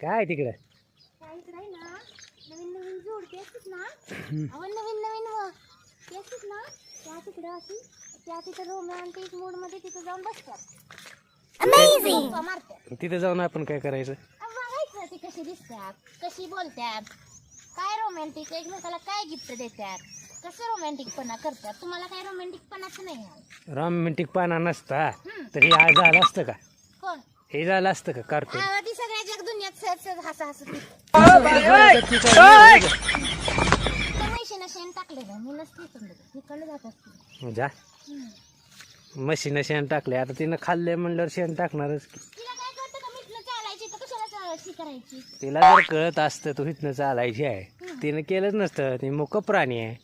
काय तिकडं? आहे ना. नवीन नवीन असतात ना. अहो नवीन नवीन व ते असतात ना त्या तिकडे अशी त्या तिथं रोमॅन्टिक मूडमध्ये तिथं जाऊन बसतात. गप्पा मारतात. तिथं जाऊन आपण काय करायचं? अहो, बघायचं ती कशी दिसतात कशी बोलतात काय रोमॅन्टिक एकमेकाला काय गिफ्ट देतात कसं रोमॅन्टिकपणा करतात तुम्हाला काय रोमॅन्टिकपणाच नाही आहे. रोमॅन्टिक पाना नसता. तर हे आज झालं असतं का? कोण? हे झालं असतं का? कार्टून आवा हसा म्हशीनं शेण टाकलेलं मी नसते इकडं इकडं जात असते जा. म्हशीनं शेण टाकले. आता तिनं खाल्ले म्हणल्यावर शेण टाकणारच की. तिला काय कळतं का मिठलं चालायची तर कशाला चालायची करायची तिला जर कळत असतं तू इथनं चालायची आहे. तिनं केलंच नसतं. ती मुक प्राणी आहे.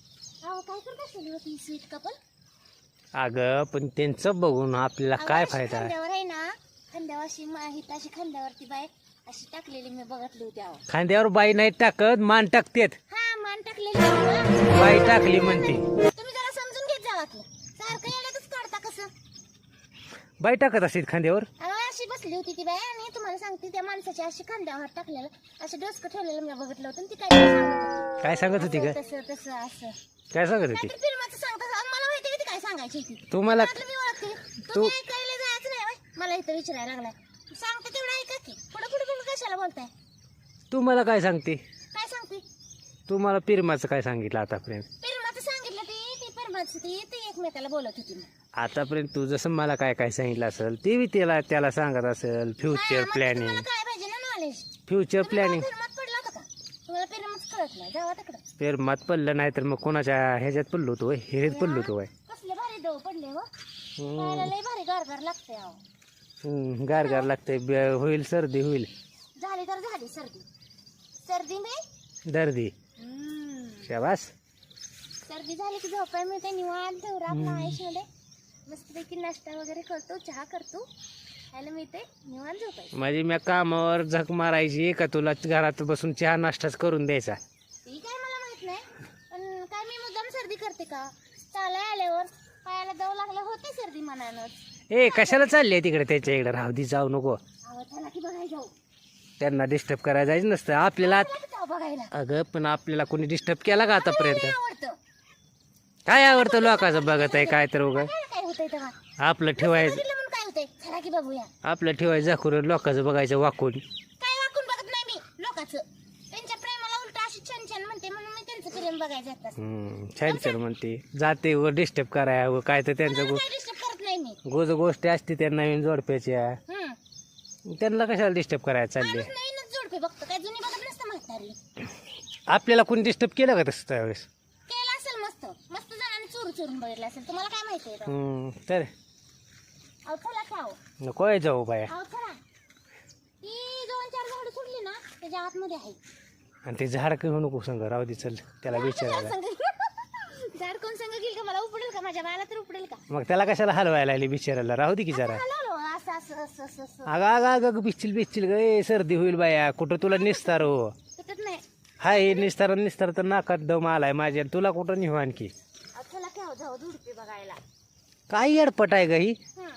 अहो काय करत असेल हो ती स्वीट कपल अगं पण त्यांचं बघून आपल्याला काय फायदा खांद्यावर आहे ना खांद्यावर अशी माहीत अशी खांद्यावरती बाय अशी टाकलेली मी बघितली होती अहो. खांद्यावर बाई नाही टाकत मान टाकतेत. हा मान टाकलेली होती ना. बाई टाकली म्हणते. तुम्ही जरा समजून घेत जावा की. सारखं येण्यातच काढता कसं? बाई टाकत असेल खांद्यावर? अहो, अशी बसली होती ती बाय आणि तुम्हाला सांगते त्या माणसाच्या अशी खांद्यावर हात टाकलेलं असं डोसकं ठेवलेलं मी बघितलं होतं आणि ती काय सांगत काय सांगत होती होती का तसं तसं असं. काय सांगत होती? काहीतरी फिल्माचं सांगता मला माहिती काय सांगायची ती तुम्हाला त्यातलं मी ओळखते. तू- तुम्ही ऐकायला जायचं नाही होय? मला इथं विचारायला लागलाय. सांगते तेवढं ऐका की. बोलताय? तुम्हाला काय सांगते? काय सांगते? तुम्हाला पिरमाचं काय सांगितलं आतापर्यंत? फिल्माचं सांगितलं ती ती ती ती एकमेकाला बोलत होती मग. आतापर्यंत तू जसं मला काय काय सांगितलं असेल ते बी त्याला त्याला सांगत असेल फ्युचर प्लॅनिंग तुम्हाला काय पाहिजे ना नॉलेज फ्युचर प्लॅनिंग फिल्मात पडला होता का? तुम्हाला फिल्मच कळत नाही. जावा तिकडं. पेरमात पडलं नाही तर मग कोणाच्या ह्याच्यात पडलो होतो होय? हिरीत पडलो होतो होय. कसले भारी दव पडले हो. हम्म, खायला लय भारी गारगार लागते अहो. हम्म, गार गार लागतंय. ब- होईल सर्दी होईल. झाली तर झाली सर्दी. सर्दी मी दर्दी. शाबास. सर्दी झाली की झोपाय मिळते निवांत ठेवरा आपला आयुष्यामध्ये मस्तपैकी नाश्ता वगैरे करतो चहा करतो. खायला मिळते निवांत झोपायचं. म्हणजे मी कामावर झक मारायची का तुला घरात बसून चहा नाश्ताच करून द्यायचा? ती काय मला माहीत नाही पण काय मी मुद्दाम सर्दी करते का? चालाय आल्यावर पायाला जाऊ लागलं होते सर्दी मनानच. ए कशाला चालली तिकडे त्याच्या इकडे? राहू दे जाऊ नको. की बघायला जाऊ. त्यांना डिस्टर्ब करायला जायचं नसतं. आपल्याला बघायला. अगं पण आपल्याला कोणी डिस्टर्ब केला का आतापर्यंत? आवडतं. काय आवडतं लोकांचं बघत आहे काय तर उगा? काय काय होतंय तेव्हा? आपलं ठेवायचं बघितलं म्हणून काय होतंय? चला की बघूया. आपलं ठेवायचं झाकून लोकांचं बघायचं वाकून. काय वाकून बघत नाही मी? लोकांचं. त्यांच्या प्रेमाला उलट अशी छान छान म्हणते म्हणून मी त्यांचं प्रेम बघायला जातात हम्म, छान छान म्हणते. जाते व डिस्टर्ब कराय व काय तर त्यांचं गो काय डिस्टर्ब करत नाही मी. गोज गोष्टी असते त्या नवीन जोडप्याच्या. त्यांना कशाला डिस्टर्ब करायला चालले? माणूस नवीनच जोडपे बघतो काय जुनी बघत नसतं म्हातारी. आपल्याला कोणी डिस्टर्ब केलं का तसं त्यावेळेस? केलं असेल मस्त. मस्त जणांनी चोरू चोरून बघितलं असेल. तुम्हाला काय माहिती आहे हम्म, तर? अहो चला खाओ नको आहे जाऊ बाया. अहो चला. ती दोन चार झाडं सोडली ना त्याच्या आतमध्ये आहे. आणि ते झाड घेऊ नको सांग राहू दे चल. त्याला विचारायला. संग झाड कोण संग घेईल का? मला उपडेल का? माझ्या बाला तर उपडेल का? मग त्याला कशाला हलवायला लागली बिचारायला राहू दे की जरा. असं असं असं असं असं. अगं अगं अगं बिच्छिल बिच्छिल ग ए, सर्दी होईल बाया. कुठं तुला निस्तार हो? नाही. हाय निस्तार निस्तार तर नाकात दम आलाय माझ्या. तुला कुठं निघू आणखी? अहो चला खाओ जाऊ झुडपी बघायला. काय अडपट आहे ग ही? हं.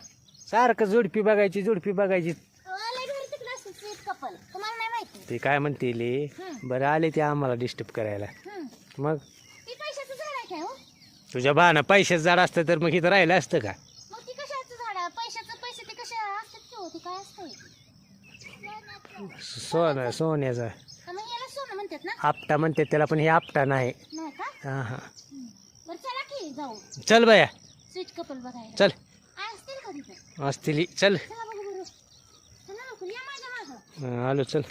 सारखं जोडपी बघायची जोडपी बघायची. अहो, लय भारी तिकडं असतं स्वीट कपल. तुम्हाला नाही माहिती? ते काय म्हणते ले. बरं आले ते आम्हाला डिस्टर्ब करायला. हं मग? ती पैशाचं झाड आहे काय हो? तुझ्या बाना पैशाचं झाड असतं तर मग इथं राहिलं असतं का मग ती कशाचं झाड आहे असतात की काय असतं सोनं सोन्याचा मग याला सोनं म्हणतात ना आपटा म्हणते त्याला पण हे आपटा नाही. नाही का हा हा हं. बरं चला की जाऊ चल बाया. स्वीट कपल बघायला चल. असतील का तिथं? असतील. चल. चला बघू बरं चला लवकर या माझ्या मागं. आलो चल.